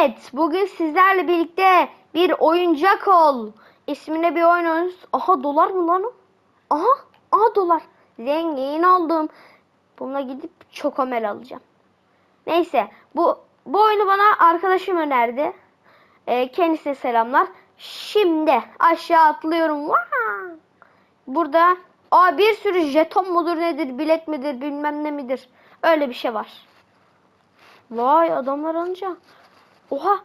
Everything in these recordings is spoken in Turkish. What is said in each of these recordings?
Evet, bugün sizlerle birlikte bir oyuncak ol isminde bir oyun oynuyoruz. Aha dolar mı lan o? Aha, aha dolar. Zengin oldum. Bununla gidip çokomel alacağım. Neyse, bu bu oyunu bana arkadaşım önerdi. Ee, kendisine selamlar. Şimdi aşağı atlıyorum. Vaa! Burada aa bir sürü jeton mudur nedir, bilet midir, bilmem ne midir. Öyle bir şey var. Vay adamlar alınca. Oha.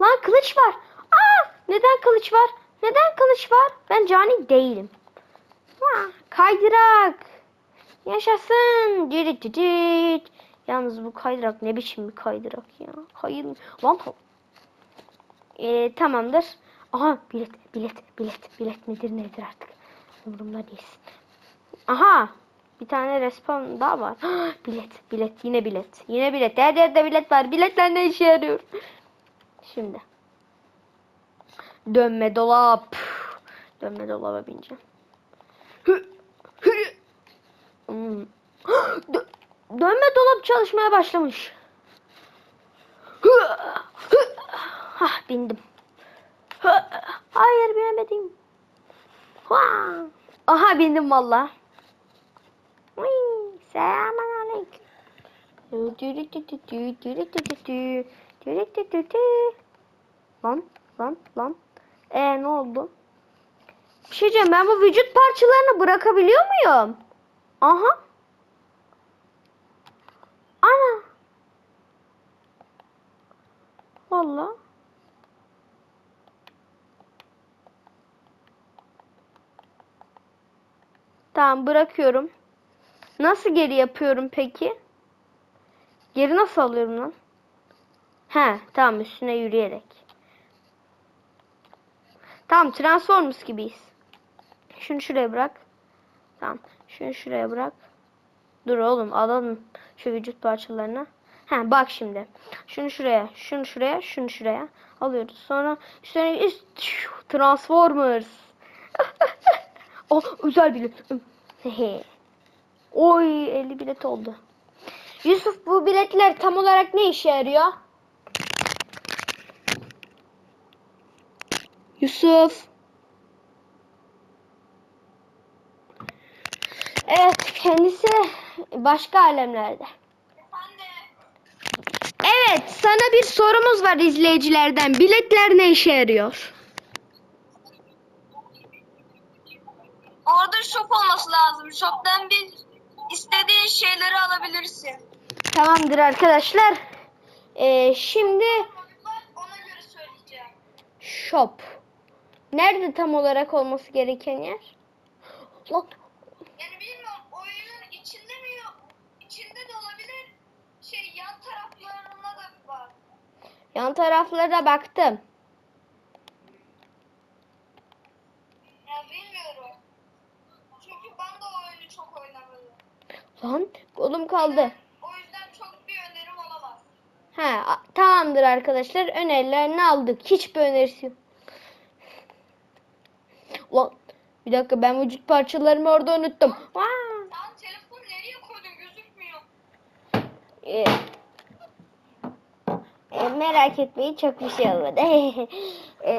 Lan kılıç var. Aa, neden kılıç var? Neden kılıç var? Ben cani değilim. Vah, kaydırak. Yaşasın. Cicit cicit. Yalnız bu kaydırak ne biçim bir kaydırak ya. Hayır. Lan Ee, tamamdır. Aha bilet bilet bilet bilet nedir nedir artık. Umurumda değilsin. Aha bir tane respawn daha var. bilet bilet yine bilet. Yine bilet. Her yerde bilet var. Biletler ne işe yarıyor? Şimdi. Dönme dolap. Dönme dolaba bineceğim. Hmm. Dö- Dönme dolap çalışmaya başlamış. Hah bindim. Hayır binemedim. Aha bindim valla. Selamun aleyküm. Lan lan lan. Ee ne oldu? Bir şey diyeceğim ben bu vücut parçalarını bırakabiliyor muyum? Aha. Ana. Valla. Tamam bırakıyorum. Nasıl geri yapıyorum peki? Geri nasıl alıyorum lan? He tamam üstüne yürüyerek. Tamam Transformers gibiyiz. Şunu şuraya bırak. Tamam. Şunu şuraya bırak. Dur oğlum alalım şu vücut parçalarını. He bak şimdi. Şunu şuraya, şunu şuraya, şunu şuraya alıyoruz. Sonra üstüne üst Transformers. oh özel bilet. Oy 50 bilet oldu. Yusuf bu biletler tam olarak ne işe yarıyor? Yusuf. Evet kendisi başka alemlerde. Evet sana bir sorumuz var izleyicilerden. Biletler ne işe yarıyor? Orada shop olması lazım. Shop'tan bir istediğin şeyleri alabilirsin. Tamamdır arkadaşlar. Ee, şimdi Ona göre söyleyeceğim. shop. Nerede tam olarak olması gereken yer? Lan, Yani bilmiyorum oyunun içinde mi yok? İçinde de olabilir. Şey yan taraflarına da bak. yan taraflara baktım. Ya bilmiyorum. Çünkü ben de o oyunu çok oynamadım. Lan kolum kaldı. O yüzden çok bir önerim olamaz. Ha, tamamdır arkadaşlar. Önerilerini aldık. Hiçbir önerisi yok. Lan, bir dakika ben vücut parçalarımı orada unuttum. Vaa! Sen telefonu nereye koydun gözükmüyor. Ee, e, merak etmeyin çok bir şey olmadı. Ee,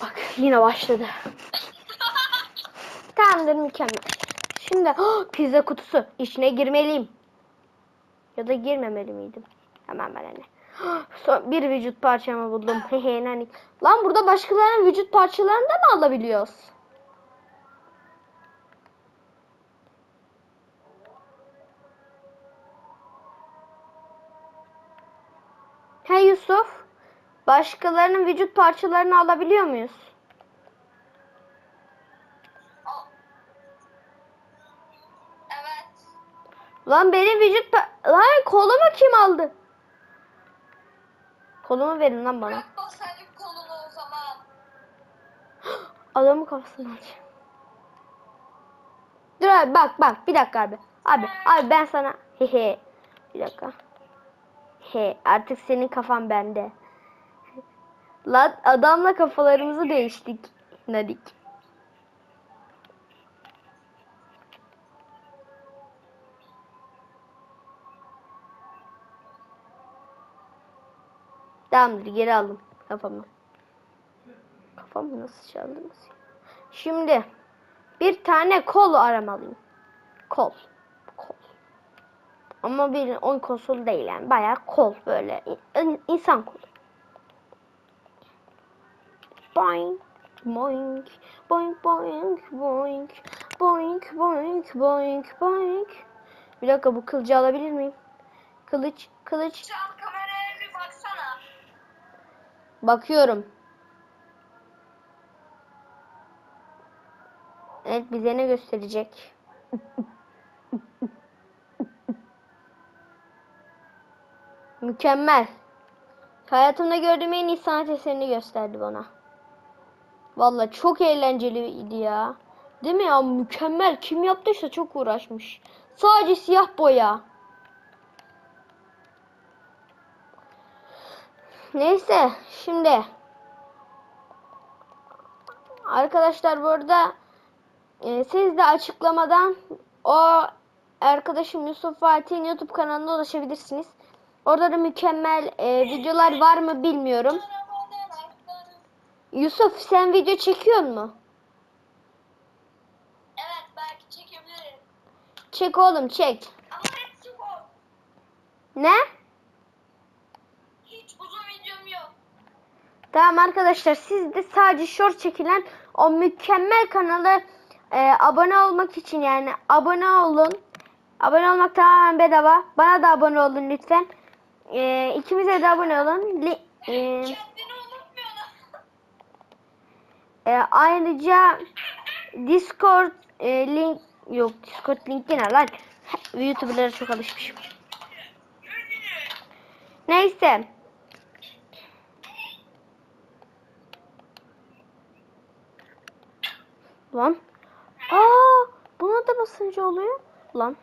bak yine başladı. Tamamdır mükemmel. Şimdi oh, pizza kutusu. İçine girmeliyim. Ya da girmemeli miydim? Hemen ben anne. Son bir vücut parçamı buldum. Nanik. Lan burada başkalarının vücut parçalarını da mı alabiliyoruz? Hey Yusuf. Başkalarının vücut parçalarını alabiliyor muyuz? Lan benim vücut Lan kolumu kim aldı? Kolumu verin lan bana. Bırak bak senin kolunu o zaman. Adamın kafasını alacağım. Dur abi bak bak bir dakika abi. Abi abi ben sana hehe bir dakika. He artık senin kafan bende. Lan adamla kafalarımızı değiştik. Nadik. Tamamdır geri aldım kafamı. Kafamı nasıl çaldınız? Şimdi bir tane kol aramalıyım. Kol. Kol. Ama bir oyun konsolu değil yani. Bayağı kol böyle. İn- insan kolu. Boing. Boing. Boing boing boing. Boing boing boing boing. Bir dakika bu kılıcı alabilir miyim? Kılıç, kılıç. Şu Bakıyorum. Evet bize ne gösterecek? Mükemmel. Hayatımda gördüğüm en iyi sanat eserini gösterdi bana. Vallahi çok eğlenceliydi ya. Değil mi ya? Mükemmel. Kim yaptıysa çok uğraşmış. Sadece siyah boya. Neyse şimdi arkadaşlar burada e, siz de açıklamadan o arkadaşım Yusuf Fatih'in YouTube kanalına ulaşabilirsiniz. Orada da mükemmel e, videolar var mı bilmiyorum. Yusuf sen video çekiyor mu? Evet belki çekebilirim. Çek oğlum çek. Ama bu. Ne? Tamam arkadaşlar siz de sadece short çekilen o mükemmel kanala e, abone olmak için yani abone olun. Abone olmak tamamen bedava. Bana da abone olun lütfen. E, ikimize de abone olun. Li- e, e, ayrıca Discord e, link yok Discord linki ne lan? YouTuber'lara çok alışmışım. Neyse. Lan. Aa, buna da basınca oluyor. Lan.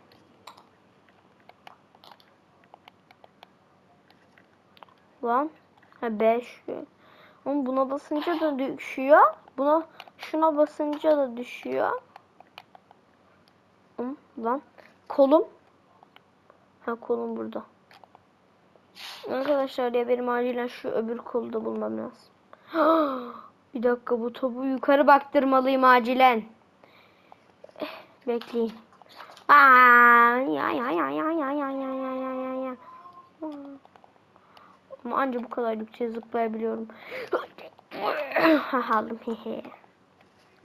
Lan. Ha 5. Ama buna basınca da düşüyor. Buna şuna basınca da düşüyor. Lan. Kolum. Ha kolum burada. Arkadaşlar ya benim acilen şu öbür kolu da bulmam lazım. Bir dakika bu topu yukarı baktırmalıyım acilen. Eh, Bekleyin. Aa, ya ya ya ya ya ya ya ya ya ya ya. Ama anca bu kadar yükseğe zıplayabiliyorum. Aldım.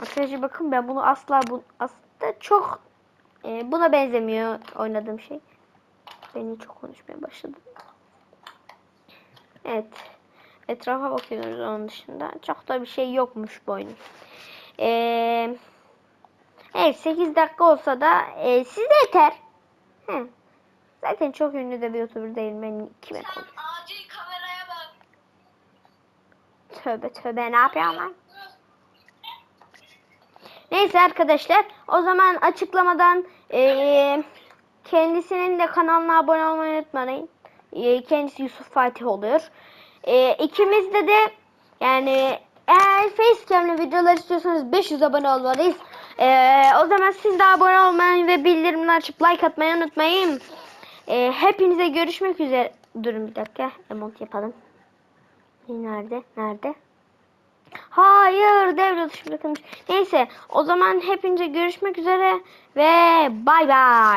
Arkadaşlar bakın ben bunu asla bu aslında çok e, buna benzemiyor oynadığım şey. Ben çok konuşmaya başladım. Evet. Etrafa bakıyoruz onun dışında. Çok da bir şey yokmuş bu oyunun. Ee, evet 8 dakika olsa da e, size yeter. Hı. Zaten çok ünlü de bir youtuber değilim. Ben kime konuşuyorum? acil kameraya bak. Tövbe tövbe ne yapıyorum lan? Neyse arkadaşlar o zaman açıklamadan eee, kendisinin de kanalına abone olmayı unutmayın. Eee, kendisi Yusuf Fatih oluyor. Eee ikimizde de yani eğer facecam'lı videolar istiyorsanız 500 abone olmalıyız. Eee, o zaman siz de abone olmayı ve bildirimleri açıp like atmayı unutmayın. Eee, hepinize görüşmek üzere. Durun bir dakika. Remont yapalım. Nerede? Nerede? Hayır dışı bırakılmış. Neyse o zaman hepinize görüşmek üzere ve bay bay.